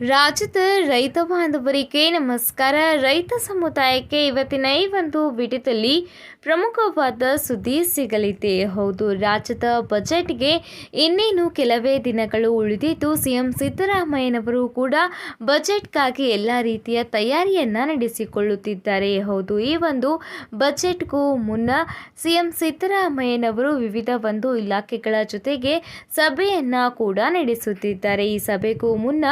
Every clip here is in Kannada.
ರಾಜ್ಯದ ರೈತ ಬಾಂಧವರಿಗೆ ನಮಸ್ಕಾರ. ರೈತ ಸಮುದಾಯಕ್ಕೆ ಇವತ್ತಿನ ಈ ಒಂದು ವಿಡಿಯೋದಲ್ಲಿ ಪ್ರಮುಖವಾದ ಸುದ್ದಿ ಸಿಗಲಿದೆ. ಹೌದು, ರಾಜ್ಯದ ಬಜೆಟ್ಗೆ ಇನ್ನೇನು ಕೆಲವೇ ದಿನಗಳು ಉಳಿದಿದ್ದು ಸಿಎಂ ಸಿದ್ದರಾಮಯ್ಯನವರು ಕೂಡ ಬಜೆಟ್ಗಾಗಿ ಎಲ್ಲ ರೀತಿಯ ತಯಾರಿಯನ್ನು ನಡೆಸಿಕೊಳ್ಳುತ್ತಿದ್ದಾರೆ. ಹೌದು, ಈ ಒಂದು ಬಜೆಟ್ಗೂ ಮುನ್ನ ಸಿಎಂ ಸಿದ್ದರಾಮಯ್ಯನವರು ವಿವಿಧ ಒಂದು ಇಲಾಖೆಗಳ ಜೊತೆಗೆ ಸಭೆಯನ್ನು ಕೂಡ ನಡೆಸುತ್ತಿದ್ದಾರೆ. ಈ ಸಭೆಗೂ ಮುನ್ನ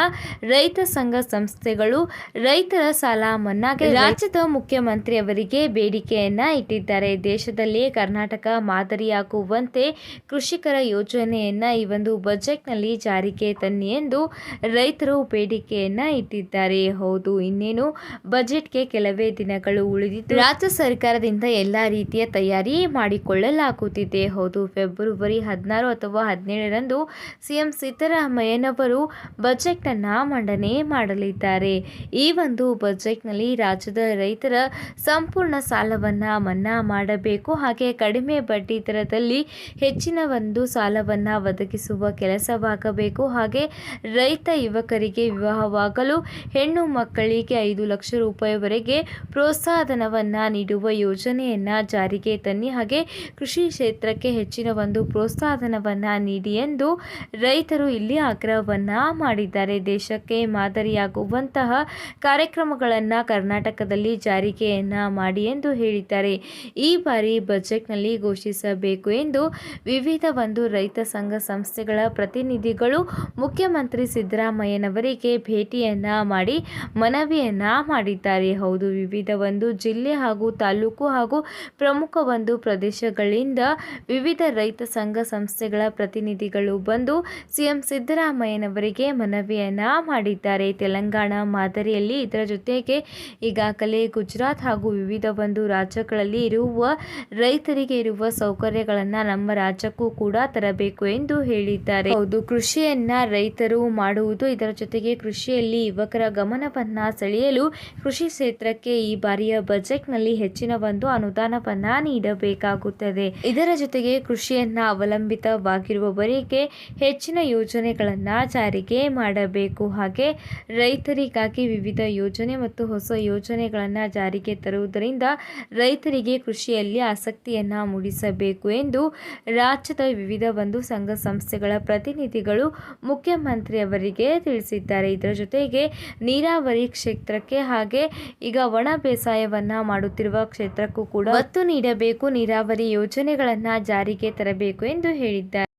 ರೈತ ಸಂಘ ಸಂಸ್ಥೆಗಳು ರೈತರ ಸಾಲ ಮನ್ನಾಗೆ ರಾಜ್ಯದ ಮುಖ್ಯಮಂತ್ರಿಯವರಿಗೆ ಬೇಡಿಕೆಯನ್ನ ಇಟ್ಟಿದ್ದಾರೆ. ದೇಶದಲ್ಲಿ ಕರ್ನಾಟಕ ಮಾದರಿಯಾಗುವಂತೆ ಕೃಷಿಕರ ಯೋಜನೆಯನ್ನ ಈ ಒಂದು ಬಜೆಟ್ನಲ್ಲಿ ಜಾರಿಗೆ ತನ್ನಿ ಎಂದು ರೈತರು ಬೇಡಿಕೆಯನ್ನ ಇಟ್ಟಿದ್ದಾರೆ. ಹೌದು ಇನ್ನೇನು? ಬಜೆಟ್ಗೆ ಕೆಲವೇ ದಿನಗಳು ಉಳಿದಿದ್ದು ರಾಜ್ಯ ಸರ್ಕಾರದಿಂದ ಎಲ್ಲ ರೀತಿಯ ತಯಾರಿ ಮಾಡಿಕೊಳ್ಳಲಾಗುತ್ತಿದೆ. ಹೌದು ಫೆಬ್ರವರಿ ಹದಿನಾರು ಅಥವಾ ಹದಿನೇಳರಂದು ಸಿಎಂ ಸಿದ್ದರಾಮಯ್ಯನವರು ಬಜೆಟ್ ಅನ್ನ ಮಂಡನೆ ಮಾಡಲಿದ್ದಾರೆ. ಈ ಒಂದು ಬಜೆಟ್ನಲ್ಲಿ ರಾಜ್ಯದ ರೈತರ ಸಂಪೂರ್ಣ ಸಾಲವನ್ನು ಮನ್ನಾ ಮಾಡಬೇಕು. ಹಾಗೆ ಕಡಿಮೆ ಬಡ್ಡಿ ದರದಲ್ಲಿ ಹೆಚ್ಚಿನ ಒಂದು ಸಾಲವನ್ನು ಒದಗಿಸುವ ಕೆಲಸವಾಗಬೇಕು. ಹಾಗೆ ರೈತ ಯುವಕರಿಗೆ ವಿವಾಹವಾಗಲು ಹೆಣ್ಣು ಮಕ್ಕಳಿಗೆ ಐದು ಲಕ್ಷ ರೂಪಾಯಿವರೆಗೆ ಪ್ರೋತ್ಸಾಹನವನ್ನು ನೀಡುವ ಯೋಜನೆಯನ್ನು ಜಾರಿಗೆ ತನ್ನಿ. ಹಾಗೆ ಕೃಷಿ ಕ್ಷೇತ್ರಕ್ಕೆ ಹೆಚ್ಚಿನ ಒಂದು ಪ್ರೋತ್ಸಾಹನವನ್ನು ನೀಡಿ ಎಂದು ರೈತರು ಇಲ್ಲಿ ಆಗ್ರಹವನ್ನು ಮಾಡಿದ್ದಾರೆ. ದೇಶಕ್ಕೆ ಮಾದರಿಯಾಗುವಂತಹ ಕಾರ್ಯಕ್ರಮಗಳನ್ನು ಕರ್ನಾಟಕದಲ್ಲಿ ಜಾರಿಗೆಯನ್ನು ಮಾಡಿ ಎಂದು ಹೇಳಿದ್ದಾರೆ. ಈ ಬಾರಿ ಬಜೆಟ್ನಲ್ಲಿ ಘೋಷಿಸಬೇಕು ಎಂದು ವಿವಿಧ ಒಂದು ರೈತ ಸಂಘ ಸಂಸ್ಥೆಗಳ ಪ್ರತಿನಿಧಿಗಳು ಮುಖ್ಯಮಂತ್ರಿ ಸಿದ್ದರಾಮಯ್ಯನವರಿಗೆ ಭೇಟಿಯನ್ನ ಮಾಡಿ ಮನವಿಯನ್ನು ಮಾಡಿದ್ದಾರೆ. ಹೌದು, ವಿವಿಧ ಒಂದು ಜಿಲ್ಲೆ ಹಾಗೂ ತಾಲೂಕು ಹಾಗೂ ಪ್ರಮುಖ ಒಂದು ಪ್ರದೇಶಗಳಿಂದ ವಿವಿಧ ರೈತ ಸಂಘ ಸಂಸ್ಥೆಗಳ ಪ್ರತಿನಿಧಿಗಳು ಬಂದು ಸಿಎಂ ಸಿದ್ದರಾಮಯ್ಯನವರಿಗೆ ಮನವಿಯನ್ನ ಮಾಡಿದ್ದಾರೆ. ತೆಲಂಗಾಣ ಮಾದರಿಯಲ್ಲಿ ಇದರ ಜೊತೆಗೆ ಈಗಾಗಲೇ ಗುಜರಾತ್ ಹಾಗೂ ವಿವಿಧ ಒಂದು ರಾಜ್ಯಗಳಲ್ಲಿ ಇರುವ ರೈತರಿಗೆ ಇರುವ ಸೌಕರ್ಯಗಳನ್ನು ನಮ್ಮ ರಾಜ್ಯಕ್ಕೂ ಕೂಡ ತರಬೇಕು ಎಂದು ಹೇಳಿದ್ದಾರೆ. ಹೌದು, ಕೃಷಿಯನ್ನ ರೈತರು ಮಾಡುವುದು ಇದರ ಜೊತೆಗೆ ಕೃಷಿಯಲ್ಲಿ ಯುವಕರ ಗಮನವನ್ನ ಸೆಳೆಯಲು ಕೃಷಿ ಕ್ಷೇತ್ರಕ್ಕೆ ಈ ಬಾರಿಯ ಬಜೆಟ್ನಲ್ಲಿ ಹೆಚ್ಚಿನ ಒಂದು ಅನುದಾನವನ್ನ ನೀಡಬೇಕಾಗುತ್ತದೆ. ಇದರ ಜೊತೆಗೆ ಕೃಷಿಯನ್ನ ಅವಲಂಬಿತವಾಗಿರುವವರಿಗೆ ಹೆಚ್ಚಿನ ಯೋಜನೆಗಳನ್ನ ಜಾರಿಗೆ ಮಾಡಬೇಕು. ಹಾಗೆ ರೈತರಿಗಾಗಿ ವಿವಿಧ ಯೋಜನೆ ಮತ್ತು ಹೊಸ ಯೋಜನೆಗಳನ್ನು ಜಾರಿಗೆ ತರುವುದರಿಂದ ರೈತರಿಗೆ ಕೃಷಿಯಲ್ಲಿ ಆಸಕ್ತಿಯನ್ನು ಮೂಡಿಸಬೇಕು ಎಂದು ರಾಜ್ಯದ ವಿವಿಧ ಬಂಧು ಸಂಘ ಸಂಸ್ಥೆಗಳ ಪ್ರತಿನಿಧಿಗಳು ಮುಖ್ಯಮಂತ್ರಿಯವರಿಗೆ ತಿಳಿಸಿದ್ದಾರೆ. ಇದರ ಜೊತೆಗೆ ನೀರಾವರಿ ಕ್ಷೇತ್ರಕ್ಕೆ ಹಾಗೆ ಈಗ ಒಣ ಬೇಸಾಯವನ್ನು ಮಾಡುತ್ತಿರುವ ಕ್ಷೇತ್ರಕ್ಕೂ ಕೂಡ ಒತ್ತು ನೀಡಬೇಕು. ನೀರಾವರಿ ಯೋಜನೆಗಳನ್ನು ಜಾರಿಗೆ ತರಬೇಕು ಎಂದು ಹೇಳಿದ್ದಾರೆ.